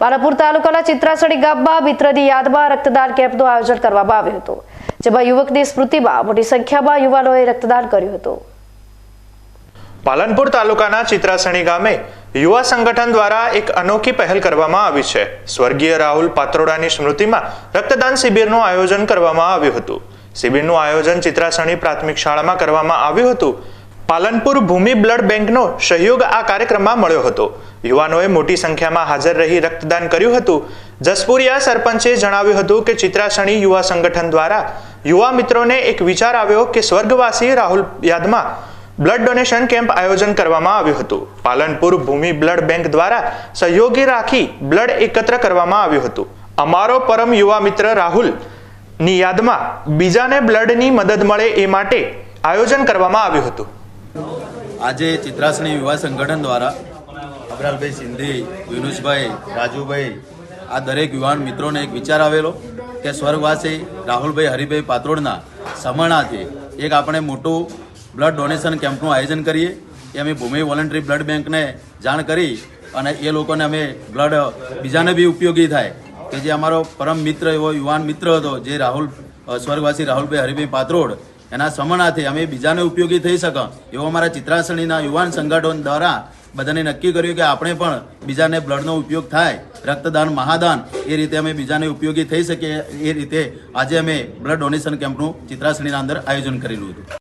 પાલનપુર તાલુકાના ચિત્રાસડી ગામમાં મિત્રની યાદમાં રક્તદાન કેમ્પનું આયોજન કરવામાં આવ્યું હતું, જેમાં યુવકની સ્મૃતિમાં મોટી સંખ્યામાં યુવાનોએ રક્તદાન કર્યું હતું. પાલનપુર તાલુકાના ચિત્રાસણી ગામે યુવા સંગઠન દ્વારા એક અનોખી પહેલ કરવામાં આવી છે. સ્વર્ગીય રાહુલ પાત્રોડાની સ્મૃતિમાં રક્તદાન શિબિરનું આયોજન કરવામાં આવ્યું હતું. શિબિરનું આયોજન ચિત્રાસણી પ્રાથમિક શાળામાં કરવામાં આવ્યું હતું પાલનપુર ભૂમિ બ્લડ બેંકનો સહયોગ આ કાર્યક્રમમાં મળ્યો હતો. યુવાનોએ મોટી સંખ્યામાં હાજર રહી રક્તદાન કર્યું હતું. જસપુરિયા સરપંચે જણાવ્યું હતું કે ચિત્રાસણી યુવા સંગઠન દ્વારા યુવા મિત્રોને એક વિચાર આવ્યો કે સ્વર્ગવાસી રાહુલ યાદમાં બ્લડ ડોનેશન કેમ્પ આયોજન કરવામાં આવ્યું હતું. પાલનપુર ભૂમિ બ્લડ બેંક દ્વારા સહયોગી રાખી બ્લડ એકત્ર કરવામાં આવ્યું હતું. અમારો પરમ યુવા મિત્ર રાહુલની યાદમાં બીજાને બ્લડની મદદ મળે એ માટે આયોજન કરવામાં આવ્યું હતું. આજે ચિત્રાસણી યુવા સંગઠન દ્વારા અબરાલભાઈ સિંધી, યુનુસભાઈ, રાજુભાઈ, આ દરેક યુવાન મિત્રોને એક વિચાર આવેલો કે સ્વર્ગવાસી રાહુલભાઈ હરિભાઈ પાત્રોડના સમરણાથી એક આપણે મોટું બ્લડ ડોનેશન કેમ્પનું આયોજન કરીએ. એ અમે ભૂમિ વોલન્ટરી બ્લડ બેંકને જાણ કરી અને એ લોકોને અમે બ્લડ બીજાને બી ઉપયોગી થાય. કે જે અમારો પરમ મિત્ર એવો યુવાન મિત્ર હતો, જે રાહુલ સ્વર્ગવાસી રાહુલભાઈ હરિભાઈ પાત્રોડ એના સમણાથી અમે બીજાને ઉપયોગી થઈ શકો એવો અમારા ચિત્રાસણીના યુવાન સંગઠન દ્વારા બધાને નક્કી કર્યું કે આપણે પણ બીજાને બ્લડનો ઉપયોગ થાય, રક્તદાન, મહાદાન, એ રીતે અમે બીજાને ઉપયોગી થઈ શકીએ. એ રીતે આજે અમે બ્લડ ડોનેશન કેમ્પનું ચિત્રાસણીના અંદર આયોજન કરેલું હતું.